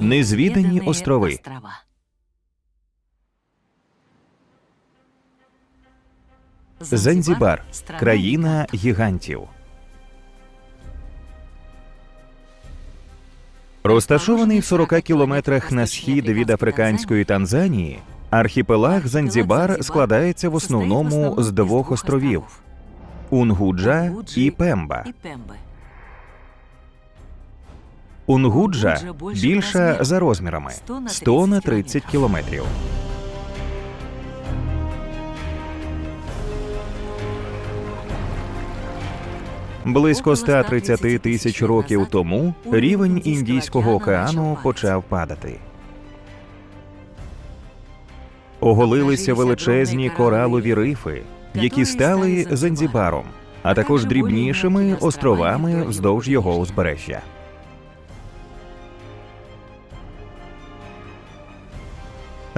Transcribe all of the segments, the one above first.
Незвідані острови. Занзібар країна гігантів. Розташований в 40 кілометрах на схід від африканської Танзанії, архіпелаг Занзібар складається в основному з двох островів Унгуджа і Пемба. Унгуджа більша за розмірами 100 на 30 кілометрів. Близько 130 тисяч років тому рівень Індійського океану почав падати. Оголилися величезні коралові рифи, які стали Занзібаром, а також дрібнішими островами вздовж його узбережжя.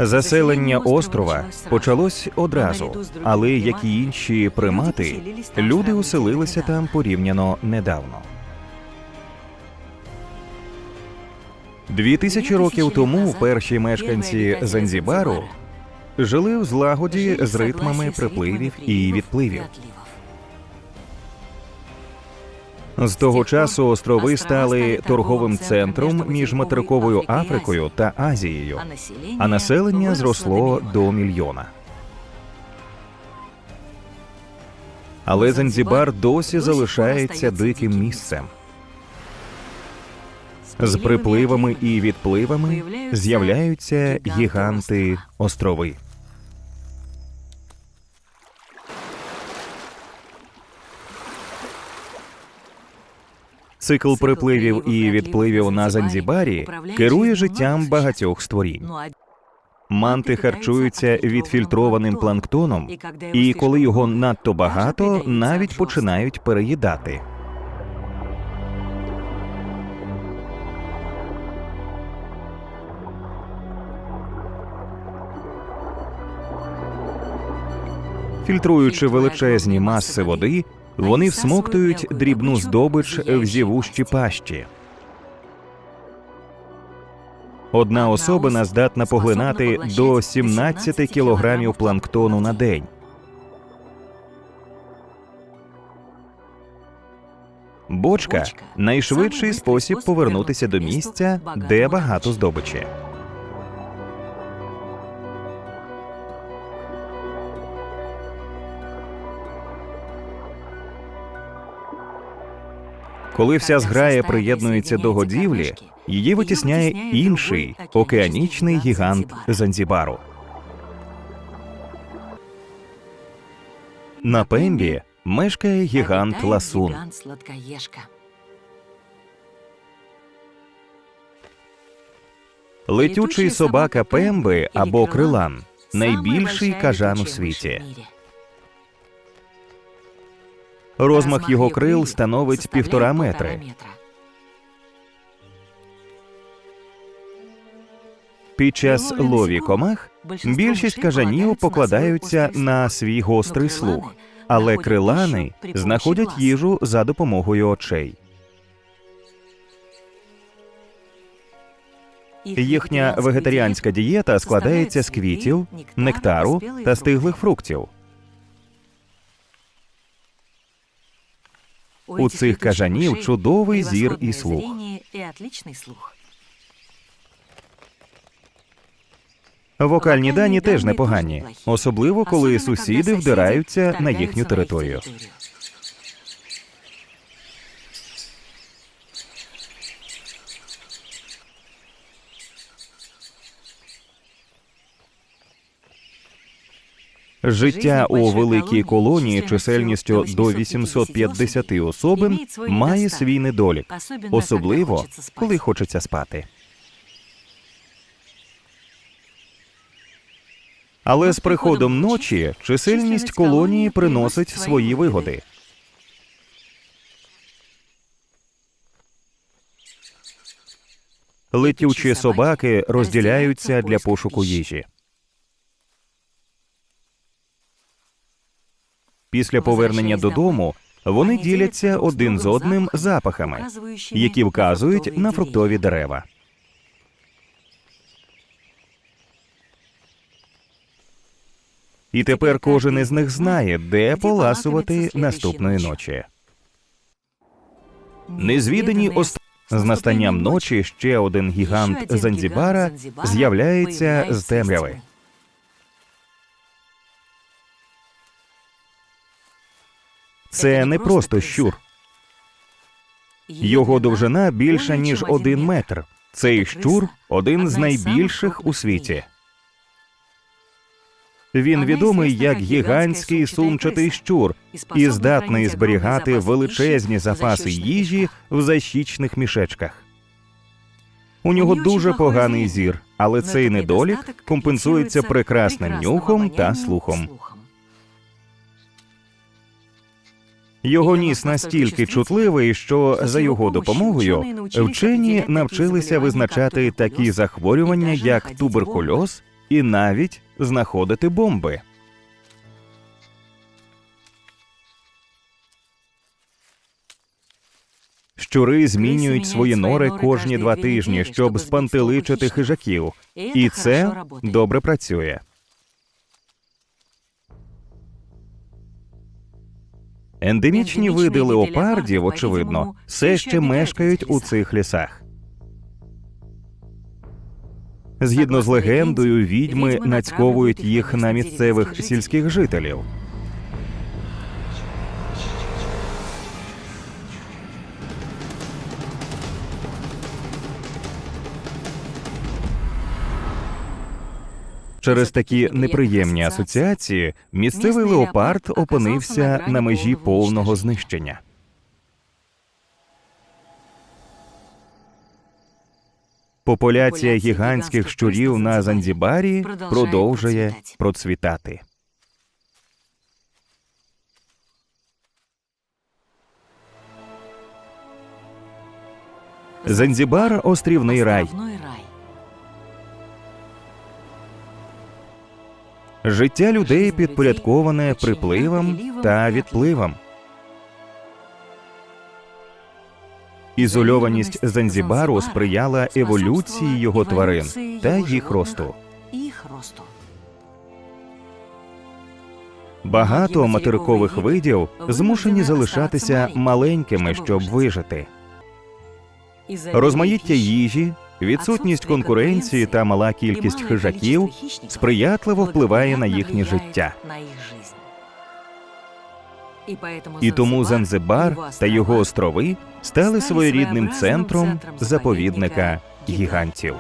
Заселення острова почалось одразу, але як і інші примати, люди оселилися там порівняно недавно. Дві тисячі років тому перші мешканці Занзібару жили в злагоді з ритмами припливів і відпливів. З того часу острови стали торговим центром між материковою Африкою та Азією, а населення зросло до мільйона. Але Занзібар досі залишається диким місцем. З припливами і відпливами з'являються гіганти острови. Цикл припливів і відпливів на Занзібарі керує життям багатьох створінь. Манти харчуються відфільтрованим планктоном, і коли його надто багато, навіть починають переїдати. Фільтруючи величезні маси води, вони всмоктують дрібну здобич в зівущі пащі. Одна особина здатна поглинати до 17 кілограмів планктону на день. Бочка найшвидший спосіб повернутися до місця, де багато здобичі. Коли вся зграя приєднується до годівлі, її витісняє інший океанічний гігант Занзібару. На Пембі мешкає гігант Ласун. Летючий собака Пемби або крилан найбільший кажан у світі. Розмах його крил становить півтора метри. Під час лові комах більшість кажанів покладаються на свій гострий слух, але крилани знаходять їжу за допомогою очей. Їхня вегетаріанська дієта складається з квітів, нектару та стиглих фруктів. У цих кажанів чудовий зір і слух. Вокальні дані теж непогані, особливо коли сусіди вдираються на їхню територію. Життя у великій колонії чисельністю до 850 особин має свій недолік, особливо коли хочеться спати. Але з приходом ночі чисельність колонії приносить свої вигоди. Летючі собаки розділяються для пошуку їжі. Після повернення додому вони діляться один з одним запахами, які вказують на фруктові дерева. І тепер кожен із них знає, де поласувати наступної ночі. Незвідані ост... з настанням ночі ще один гігант Занзібара з'являється з темряви. Це не просто щур. Його довжина більша ніж один метр. Цей щур один з найбільших у світі. Він відомий як гігантський сумчатий щур і здатний зберігати величезні запаси їжі в защічних мішечках. У нього дуже поганий зір, але цей недолік компенсується прекрасним нюхом та слухом. Його ніс настільки чутливий, що за його допомогою вчені навчилися визначати такі захворювання, як туберкульоз, і навіть знаходити бомби. Щури змінюють свої нори кожні два тижні, щоб спантеличити хижаків, і це добре працює. Ендемічні види леопардів, очевидно, все ще мешкають у цих лісах. Згідно з легендою, відьми нацьковують їх на місцевих сільських жителів. Через такі неприємні асоціації місцевий леопард опинився на межі повного знищення. Популяція гігантських щурів на Занзібарі продовжує процвітати. Занзібар острівний рай. Життя людей підпорядковане припливам та відпливам. Ізольованість Занзібару сприяла еволюції його тварин та їх росту. Багато материкових видів змушені залишатися маленькими, щоб вижити. Розмаїття їжі, відсутність конкуренції та мала кількість хижаків сприятливо впливає на їхнє життя. І тому Занзибар та його острови стали своєрідним центром заповідника гігантів.